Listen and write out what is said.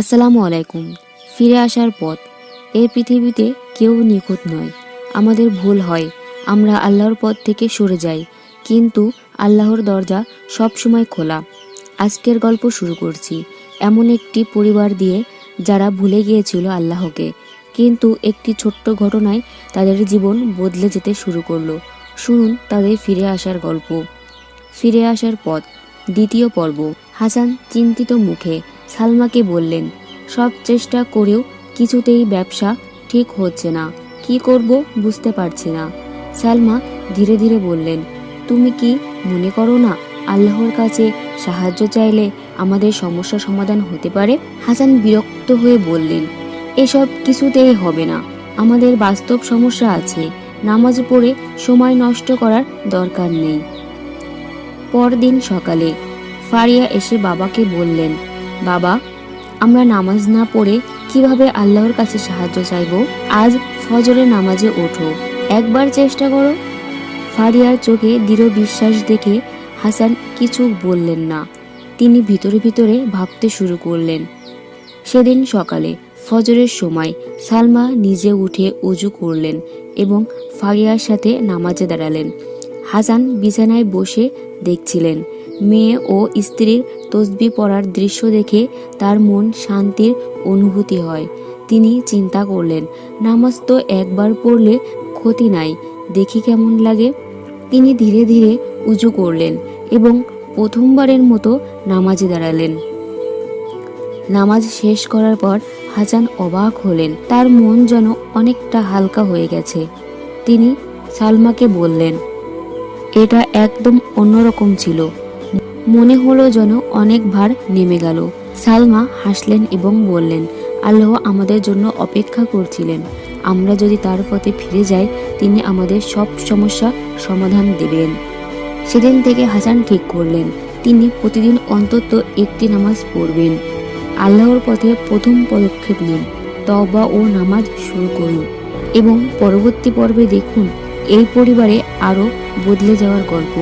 আসসালামু আলাইকুম। ফিরে আসার পথ। এই পৃথিবীতে কেউ নিখুঁত নয়। আমাদের ভুল হয়। আমরা আল্লাহর পথ থেকে সরে যাই। কিন্তু আল্লাহর দরজা সবসময় খোলা। আজকের গল্প শুরু করছি। এমন একটি পরিবার দিয়ে যারা ভুলে গিয়েছিল আল্লাহকে। কিন্তু একটি ছোট্ট ঘটনায় তাদের জীবন বদলে যেতে শুরু করল। শুনুন তাদের ফিরে আসার গল্প। ফিরে আসার পথ। দ্বিতীয় পর্ব। হাসান চিন্তিত মুখে সালমাকে বললেন, সব চেষ্টা করেও কিছুতেই ব্যবসা ঠিক হচ্ছে না। কি করব বুঝতে পারছি না। সালমা ধীরে ধীরে বললেন, তুমি কি মনে করো না আল্লাহর কাছে সাহায্য চাইলে আমাদের সমস্যা সমাধান হতে পারে? হাসান বিরক্ত হয়ে বললেন, এসব কিছুতেই হবে না। আমাদের বাস্তব সমস্যা আছে। নামাজ পড়ে সময় নষ্ট করার দরকার নেই। পরদিন সকালে ফারিয়া এসে বাবাকে বললেন বাবা, আমরা নামাজ না পড়ে কীভাবে আল্লাহর কাছে সাহায্য চাইব? আজ ফজরে নামাজে ওঠো। একবার চেষ্টা করো। ফারিয়ার চোখে দৃঢ় বিশ্বাস দেখে হাসান কিছু বললেন না। তিনি ভিতরে ভিতরে ভাবতে শুরু করলেন। সেদিন সকালে ফজরের সময় সালমা নিজে উঠে উজু করলেন এবং ফারিয়ার সাথে নামাজে দাঁড়ালেন। হাসান বিছানায় বসে দেখছিলেন মেয়ে ও স্ত্রীর তসবি পড়ার দৃশ্য দেখে তার মন শান্তির অনুভূতি হয়। তিনি চিন্তা করলেন, নামাজ তো একবার পড়লে ক্ষতি নাই, দেখি কেমন লাগে। তিনি ধীরে ধীরে উজু করলেন এবং প্রথমবারের মতো নামাজে দাঁড়ালেন। নামাজ শেষ করার পর হাসান অবাক হলেন, তার মন যেন অনেকটা হালকা হয়ে গেছে। তিনি সালমাকে বললেন, এটা একদম অন্যরকম ছিল। মনে হলো যেন অনেক ভার নেমে গেল। সালমা হাসলেন এবং বললেন, আল্লাহ আমাদের জন্য অপেক্ষা করছিলেন। আমরা যদি তার পথে ফিরে যাই, তিনি আমাদের সব সমস্যা সমাধান দেবেন। সেদিন থেকে হাসান ঠিক করলেন। তিনি প্রতিদিন অন্তত একটি নামাজ পড়বেন। আল্লাহর পথে প্রথম পদক্ষেপ নিন তবা ও নামাজ শুরু করুন এবং পরবর্তী পর্বে দেখুন, এই পরিবারে আরও বদলে যাওয়ার গল্প।